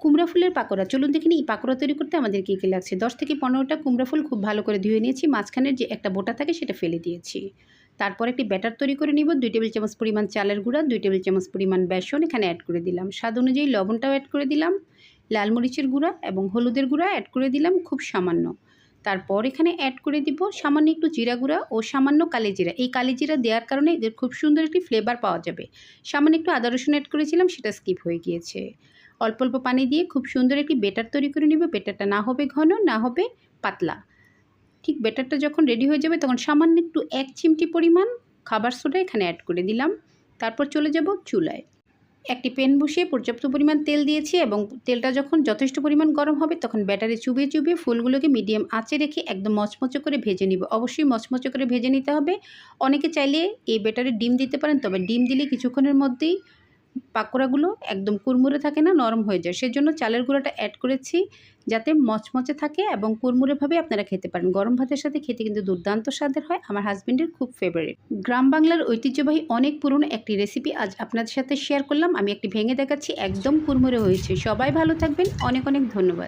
কুমড়া ফুলের পাকোড়া। চলুন দেখিনি এই পাকোড়া তৈরি করতে আমাদের কী কী লাগছে। দশ থেকে পনেরোটা কুমড়া ফুল খুব ভালো করে ধুয়ে নিয়েছি। মাঝখানের যে একটা বোটা থাকে সেটা ফেলে দিয়েছি। তারপর একটি ব্যাটার তৈরি করে নিব। দুই টেবিল চামচ পরিমাণ চালের গুঁড়া, দুই টেবিল চামচ পরিমাণ বেসন এখানে অ্যাড করে দিলাম। স্বাদ অনুযায়ী লবণটাও অ্যাড করে দিলাম, লাল মরিচের গুঁড়া এবং হলুদের গুঁড়া অ্যাড করে দিলাম খুব সামান্য। তারপর এখানে অ্যাড করে দিব সামান্য একটু জিরা গুঁড়া ও সামান্য কালি জিরা। এই কালি জিরা দেওয়ার কারণে এদের খুব সুন্দর একটি ফ্লেভার পাওয়া যাবে। সামান্য একটু আদা রসুন অ্যাড করেছিলাম, সেটা স্কিপ হয়ে গিয়েছে। অল্প অল্প পানি দিয়ে খুব সুন্দর একটি বেটার তৈরি করে নিব। বেটারটা না হবে ঘন, না হবে পাতলা। ঠিক বেটারটা যখন রেডি হয়ে যাবে তখন সামান্য একটু এক চিমটি পরিমাণ খাবার সোডা এখানে অ্যাড করে দিলাম। তারপর চলে যাব চুলায়। একটি প্যান বসিয়ে পর্যাপ্ত পরিমাণ তেল দিয়েছি এবং তেলটা যখন যথেষ্ট পরিমাণ গরম হবে তখন ব্যাটারে চুবিয়ে চুবিয়ে ফুলগুলোকে মিডিয়াম আঁচে রেখে একদম মচমচে করে ভেজে নিব। অবশ্যই মচমচে করে ভেজে নিতে হবে। অনেকে চাইলে এই ব্যাটারে ডিম দিতে পারেন, তবে ডিম দিলে কিছুক্ষণের মধ্যেই পাকোড়াগুলো একদম কুরমুরে থাকে না, নরম হয়ে যায়। সেজন্য চালের গুঁড়োটা অ্যাড করেছি যাতে মচমচে থাকে এবং কুরমুরেভাবে আপনারা খেতে পারেন। গরম ভাতের সাথে খেতে কিন্তু দুর্দান্ত স্বাদের হয়, আমার হাজব্যান্ডের খুব ফেভারিট গ্রাম বাংলার ঐতিহ্যবাহী অনেক পুরনো একটি রেসিপি আজ আপনাদের সাথে শেয়ার করলাম। আমি একটি ভেঙে দেখাচ্ছি, একদম কুরমুরে হয়েছে। সবাই ভালো থাকবেন, অনেক অনেক ধন্যবাদ।